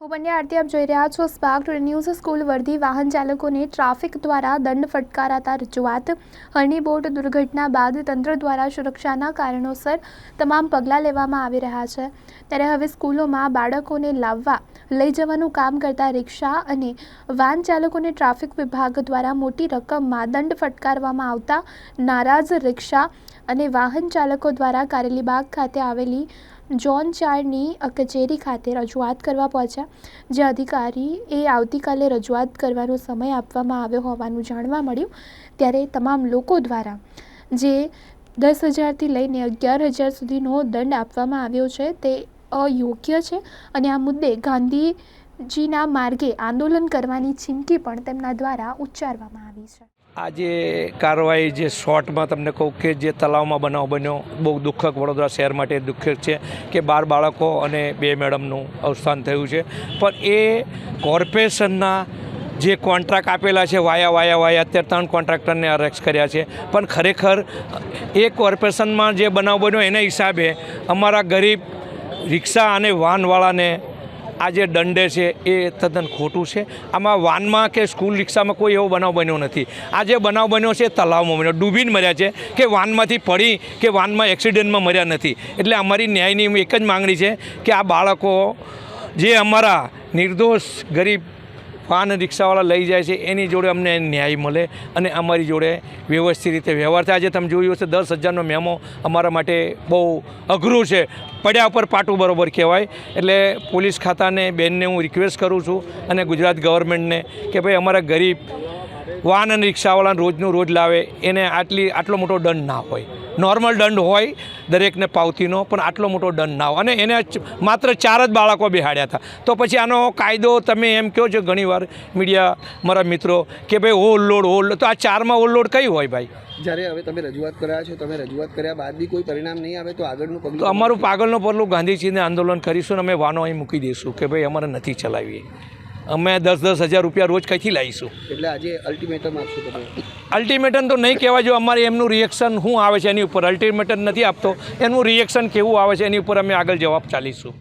હું બંને આરતી આપ જોઈ રહ્યા છો. સ્પાર્ક ન્યૂઝ સ્કૂલ વર્ધી વાહન ચાલકોને ટ્રાફિક દ્વારા દંડ ફટકારાતા રજૂઆત. હની બોટ દુર્ઘટના બાદ તંત્ર દ્વારા સુરક્ષાના કારણોસર તમામ પગલાં લેવામાં આવી રહ્યા છે. ત્યારે હવે સ્કૂલોમાં બાળકોને લાવવા લઈ જવાનું કામ કરતા રિક્ષા અને વાહન ચાલકોને ટ્રાફિક વિભાગ દ્વારા મોટી રકમમાં દંડ ફટકારવામાં આવતા નારાજ રિક્ષા અને વાહન ચાલકો દ્વારા કારેલીબાગ ખાતે આવેલી જોન ચારની કચેરી ખાતે રજૂઆત કરવા પહોંચ્યા, જે અધિકારી એ આવતીકાલે રજૂઆત કરવાનો સમય આપવામાં આવ્યો હોવાનું જાણવા મળ્યું, ત્યારે તમામ લોકો દ્વારા, જે દસ હજારથી લઈને અગિયાર હજાર સુધીનો દંડ આપવામાં આવ્યો છે, તે અયોગ્ય છે અને આ મુદ્દે ગાંધીજીના માર્ગે આંદોલન કરવાની ચીમકી પણ તેમના દ્વારા ઉચ્ચારવામાં આવી છે. આ જે કાર્યવાહી જે શોર્ટમાં તમને કહું કે જે તલાવમાં બનાવ બન્યો, બહુ દુઃખક વડોદરા શહેર માટે દુઃખક છે કે બાર બાળકો અને બે મેડમનું અવસાન થયું છે. પણ એ કોર્પોરેશનના જે કોન્ટ્રાક્ટ આપેલા છે, વાયા વાયા વાયા, અત્યારે ત્રણ કોન્ટ્રાક્ટરને અરેસ્ટ કર્યા છે. પણ ખરેખર એ કોર્પોરેશનમાં જે બનાવ બન્યો, એના હિસાબે અમારા ગરીબ રિક્ષા અને વાહનવાળાને આ જે દંડે છે એ તદ્દન ખોટું છે. આમાં વાનમાં કે સ્કૂલ રિક્ષામાં કોઈ એવો બનાવ બન્યો નથી. આ જે બનાવ બન્યો છે એ તલાવમાં બન્યો. ડૂબીને મર્યા છે કે વાનમાંથી પડી કે વાનમાં એક્સિડન્ટમાં મર્યા નથી. એટલે અમારી ન્યાયની એક જ માંગણી છે કે આ બાળકો જે અમારા નિર્દોષ, ગરીબ વાહન રિક્ષાવાળા લઈ જાય છે, એની જોડે અમને ન્યાય મળે અને અમારી જોડે વ્યવસ્થિત રીતે વ્યવહાર થાય. આજે તમે જોયું હશે, દસ હજારનો મેમો અમારા માટે બહુ અઘરું છે. પડ્યા ઉપર પાટું બરોબર કહેવાય. એટલે પોલીસ ખાતાને બેનને હું રિક્વેસ્ટ કરું છું અને ગુજરાત ગવર્મેન્ટને કે ભાઈ, અમારા ગરીબ વાહન અને રિક્ષાવાળાને રોજનું રોજ લાવે એને આટલી આટલો મોટો દંડ ના હોય. નોર્મલ દંડ હોય દરેકને પાવતીનો પણ આટલો મોટો દંડ ના હોય. અને એને માત્ર ચાર જ બાળકો બિહાડ્યા હતા. તો પછી આનો કાયદો તમે એમ કહો છો ઘણીવાર મીડિયા મારા મિત્રો કે ભાઈ ઓવરલોડ ઓવરલોડ તો આ ચારમાં ઓવરલોડ કઈ હોય ભાઈ? જ્યારે હવે તમે રજૂઆત કર્યા છો તમે રજૂઆત કર્યા બાદ બી કોઈ પરિણામ નહીં આવે તો આગળનું પગલું તો અમારું પાગલનું પગલું ગાંધીજીને આંદોલન કરીશું અને અમે વાનો અહીં મૂકી દઈશું કે ભાઈ અમારે નથી ચલાવીએ. અમે દસ દસ હજાર રૂપિયા રોજ કંઈથી લાવીશું? એટલે આજે અલ્ટિમેટમ આપશો તમે? અલ્ટિમેટમ તો નહીં કહેવા જો અમારે એમનું રિએક્શન શું આવે છે એની ઉપર અલ્ટિમેટમ નથી આપતો. એનું રિએક્શન કેવું આવે છે એની ઉપર અમે આગળ જવાબ ચાલીશું.